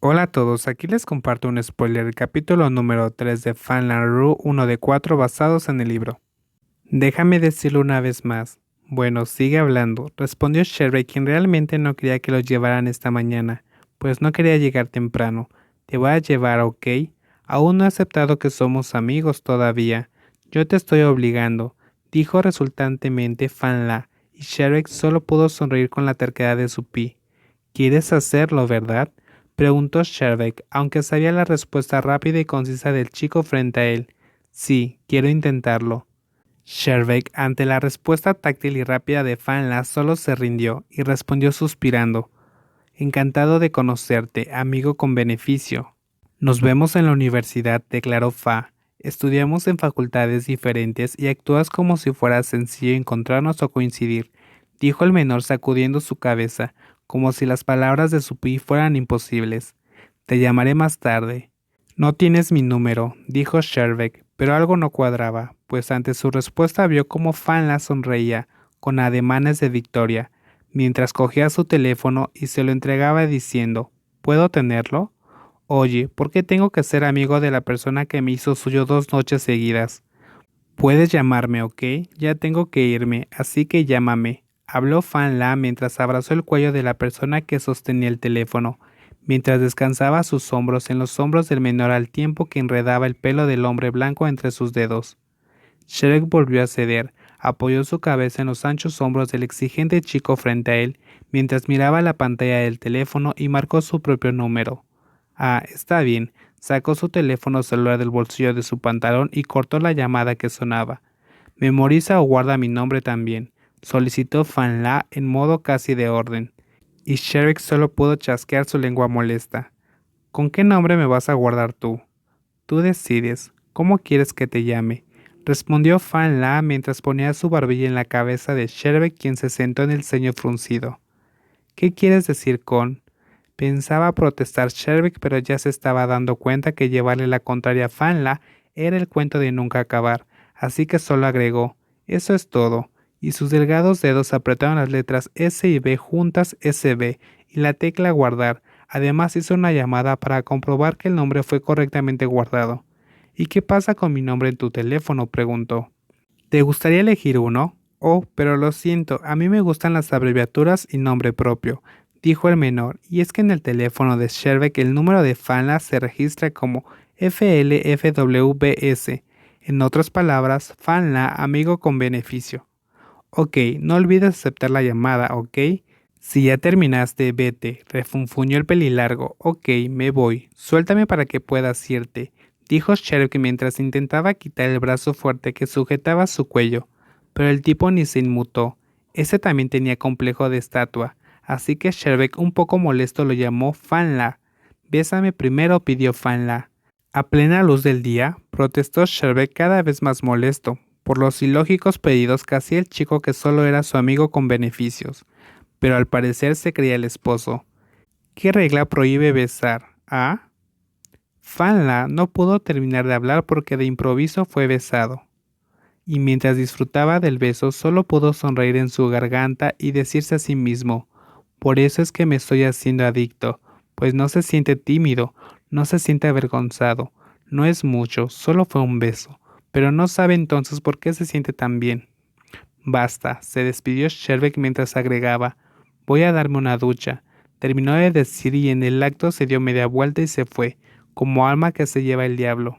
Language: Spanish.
Hola a todos, aquí les comparto un spoiler del capítulo número 3 de Fanland Rue, uno de cuatro basados en el libro. Déjame decirlo una vez más. Bueno, sigue hablando, respondió Sherry, quien realmente no quería que los llevaran esta mañana, pues no quería llegar temprano. Te voy a llevar, ¿ok? Aún no he aceptado que somos amigos todavía. Yo te estoy obligando, dijo resultantemente Fanla, y Sherrick solo pudo sonreír con la terquedad de su pi. ¿Quieres hacerlo, verdad? Preguntó Sherbeck, aunque sabía la respuesta rápida y concisa del chico frente a él. Sí, quiero intentarlo. Sherbeck, ante la respuesta táctil y rápida de Fanla, solo se rindió y respondió suspirando. Encantado de conocerte, amigo con beneficio. Nos vemos en la universidad, declaró Fa. Estudiamos en facultades diferentes y actúas como si fuera sencillo encontrarnos o coincidir, dijo el menor sacudiendo su cabeza, como si las palabras de su pi fueran imposibles. Te llamaré más tarde. No tienes mi número, dijo Sherbeck, pero algo no cuadraba, pues ante su respuesta vio cómo Fanla sonreía, con ademanes de victoria, mientras cogía su teléfono y se lo entregaba diciendo, ¿Puedo tenerlo? Oye, ¿por qué tengo que ser amigo de la persona que me hizo suyo dos noches seguidas? Puedes llamarme, ¿ok? Ya tengo que irme, así que llámame. Habló Fan La mientras abrazó el cuello de la persona que sostenía el teléfono, mientras descansaba sus hombros en los hombros del menor al tiempo que enredaba el pelo del hombre blanco entre sus dedos. Shrek volvió a ceder, apoyó su cabeza en los anchos hombros del exigente chico frente a él, mientras miraba la pantalla del teléfono y marcó su propio número. Ah, está bien. Sacó su teléfono celular del bolsillo de su pantalón y cortó la llamada que sonaba. Memoriza o guarda mi nombre también, solicitó Fanla en modo casi de orden, y Sherrick solo pudo chasquear su lengua molesta. ¿Con qué nombre me vas a guardar tú? Tú decides. ¿Cómo quieres que te llame? respondió Fanla mientras ponía su barbilla en la cabeza de Sherbeck quien se sentó en el ceño fruncido. ¿Qué quieres decir con? Pensaba protestar Sherwick, pero ya se estaba dando cuenta que llevarle la contraria a Fanla era el cuento de nunca acabar, así que solo agregó, eso es todo, y sus delgados dedos apretaron las letras S y B juntas SB y la tecla guardar. Además hizo una llamada para comprobar que el nombre fue correctamente guardado. ¿Y qué pasa con mi nombre en tu teléfono? preguntó. ¿Te gustaría elegir uno? Oh, pero lo siento, a mí me gustan las abreviaturas y nombre propio dijo el menor, y es que en el teléfono de Sherbeck el número de Fanla se registra como FLFWBS, en otras palabras, Fanla amigo con beneficio. Ok, no olvides aceptar la llamada, ok. Si ya terminaste, vete, refunfuñó el pelilargo. Ok, me voy. Suéltame para que puedas irte, dijo Sherbeck mientras intentaba quitar el brazo fuerte que sujetaba su cuello. Pero el tipo ni se inmutó. Ese también tenía complejo de estatua así que Sherbeck un poco molesto lo llamó Fanla. Bésame primero, pidió Fanla. A plena luz del día, protestó Sherbeck cada vez más molesto por los ilógicos pedidos hacía el chico que solo era su amigo con beneficios, pero al parecer se creía el esposo. ¿Qué regla prohíbe besar? ¿Ah? Fanla no pudo terminar de hablar porque de improviso fue besado. Y mientras disfrutaba del beso solo pudo sonreír en su garganta y decirse a sí mismo, por eso es que me estoy haciendo adicto, pues no se siente tímido, no se siente avergonzado, no es mucho, solo fue un beso, pero no sabe entonces por qué se siente tan bien. Basta, se despidió Sherbeck mientras agregaba, voy a darme una ducha. Terminó de decir y en el acto se dio media vuelta y se fue, como alma que se lleva el diablo.